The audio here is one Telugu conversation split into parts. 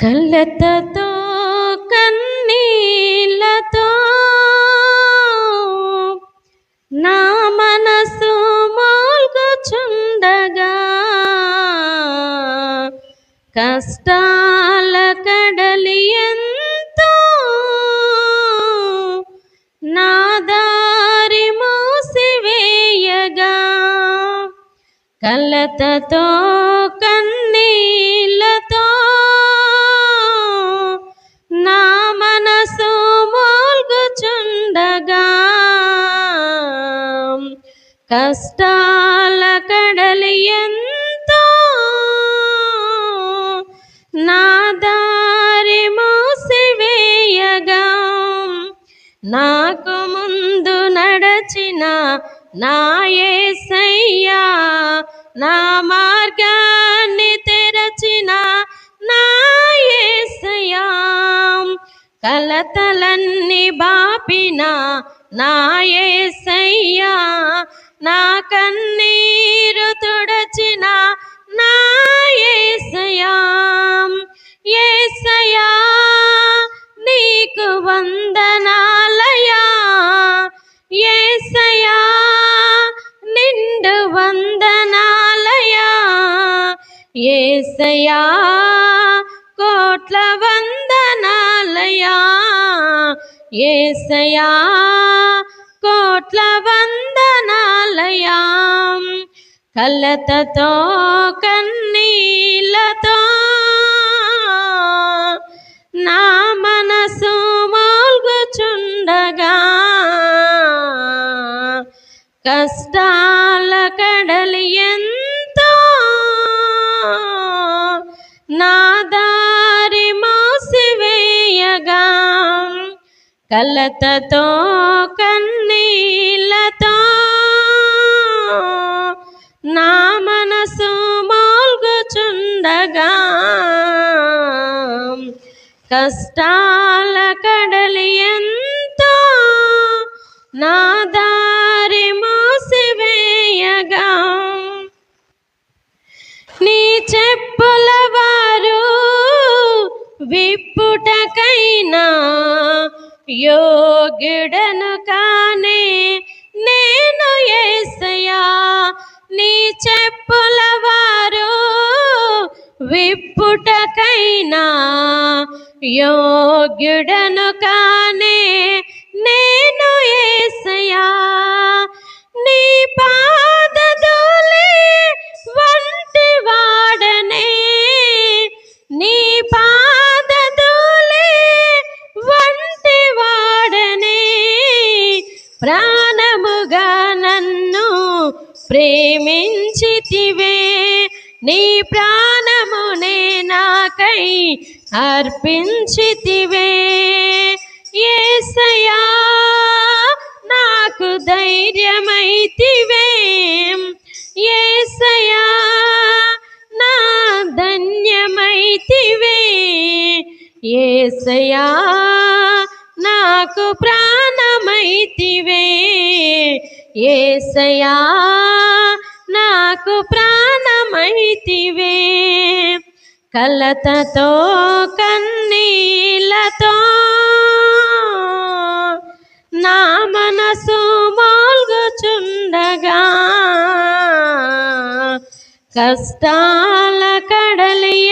కళ్ళతతో కన్నీళ్ళతో నా మనసు మోల్గుచుండగా కష్టాల కడలి ఎంతో నా దారి మూసివేయగా కలతతో కన్నీళ్ళతో కష్టాల కడలి ఎంతో నా దారి మూసివేయగా. నాకు ముందు నడచిన నా యేసయ్యా నా మార్గాన్ని తెరచిన నా యేసయ్యా కలతలన్నీ బాపిన నా యేసయ్యా నా కన్నీరు తుడచిన నా యేసయ్యా ఏసయా నీకు వందనాలయా ఏసయా నిండు వందనాలయా ఏసయా కోట్ల వందనాలయా ఏసయా కోట్ల వందనాలయా. కలతతో కన్నీలతో నా మనసు మోల్గుచుండగా. కష్టాల కడలి ఎంతో నాదా కలతతో కన్నీళ్ళతో నా మనసు మోల్గుచుండగా కష్టాల కడలి ఎంతో నా దారి మోసివేయగా. నీ చెప్పుల వారు విప్పుటకైనా యోగ్యుడను కానే నేను ఏసయా నీ చెప్పుల వారు విప్పుటకైనా. యోగ్యుడను కానే ప్రేమించితివే నీ ప్రాణమునే నాకై అర్పించితివే. ఏసయా నాకు ధైర్యమైతివే. ఏసయా నా ధన్యమైతివే. ఏసయా నాకు ప్రాణమైతివే. ఏసయా నాకు ప్రాణమైతివే. కలతతో కన్నీలతో నా మనసు మోల్గుచుండగా. కష్టాల కడలి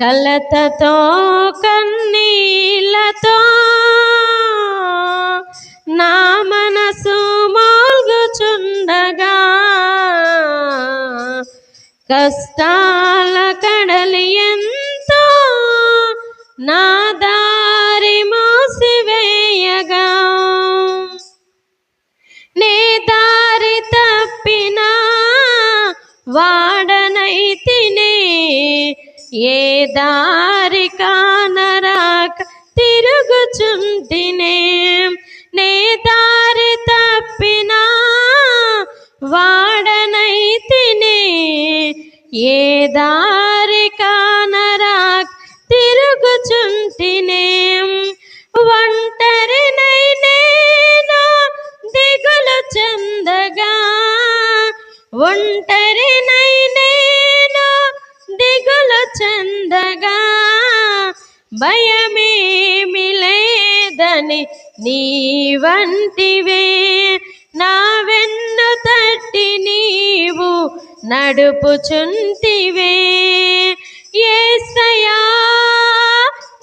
కలతతో కన్నీళ్ళతో నా మనసు మోల్గుచుండగా. కష్టాల కడలి ఎంతో నా దారి మోసివేయగా. నే దారి తప్పినా వా దారి కానరాక తిరుగుచుంటినే. నే దారి తప్పినా వాడనైతినే ఏ దారి కానరాక తిరుగుచుంటినే ఒంటరినై నేను దిగులు చెందగా ఒంటరి చందగా భయమేమి లేదని నీ వంటివే. నా వెన్ను తట్టి నీవు నడుపుచుంటివే. ఏసయా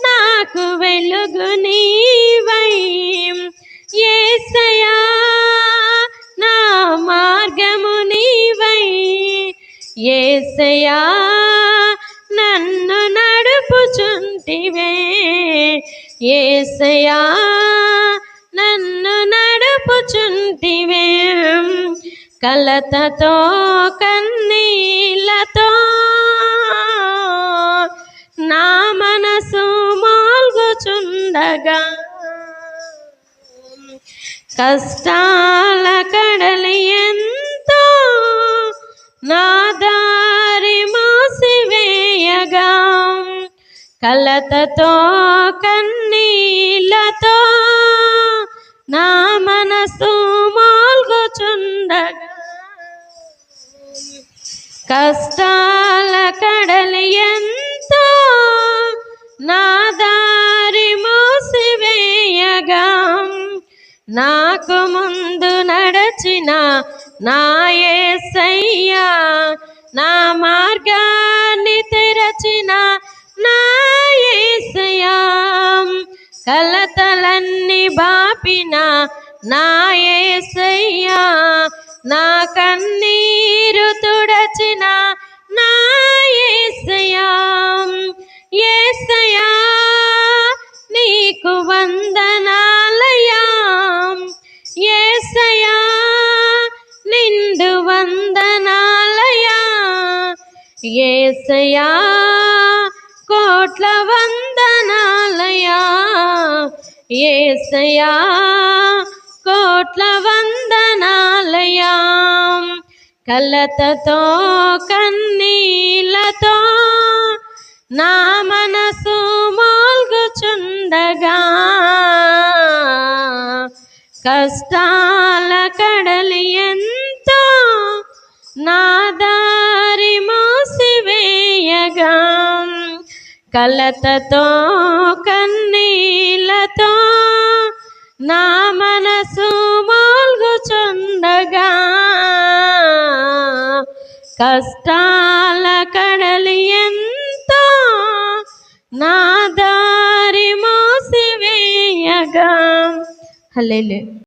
నాకు వెలుగు నీవై. ఏసయా నా మార్గము నీవై. ఏసయా నడుపుచుంటివే ఏసయా నన్ను నడుపుచుంటివే. కలతతో కన్నీళ్ళతో నా మనసు మాల్గుచుండగా. కష్టా కలతతో కన్నీళ్ళతో నా మనసు మోల్గుచుండగా. కష్టాల కడలి ఎంతో నా దారి మూసివేయగా. నాకు ముందు నడచిన నా యేసయ్యా నా మార్గాన్ని తెరచిన బాపిన నా యేసయ్యా నా కన్నీరు తుడచిన నా ఏసయ్యా యేసయ్యా నీకు వందనాలయా ఏసయ్యా నిండు వందనాలయా ఏసయ్యా కోట్ల వందనాలయా ఏసయా కోట్ల వందనాలయా కలతతో కన్నీలతో నా మనసు మోల్గుచుండగా. కష్టాల కడలి ఎంతో నా దారి మూసివేయగా. కలతతో కన్నీలతో నా మనసు మోల్గుచుండగా. కష్టాల కడలి ఎంతో నా దారి మోసివేయగా. హలే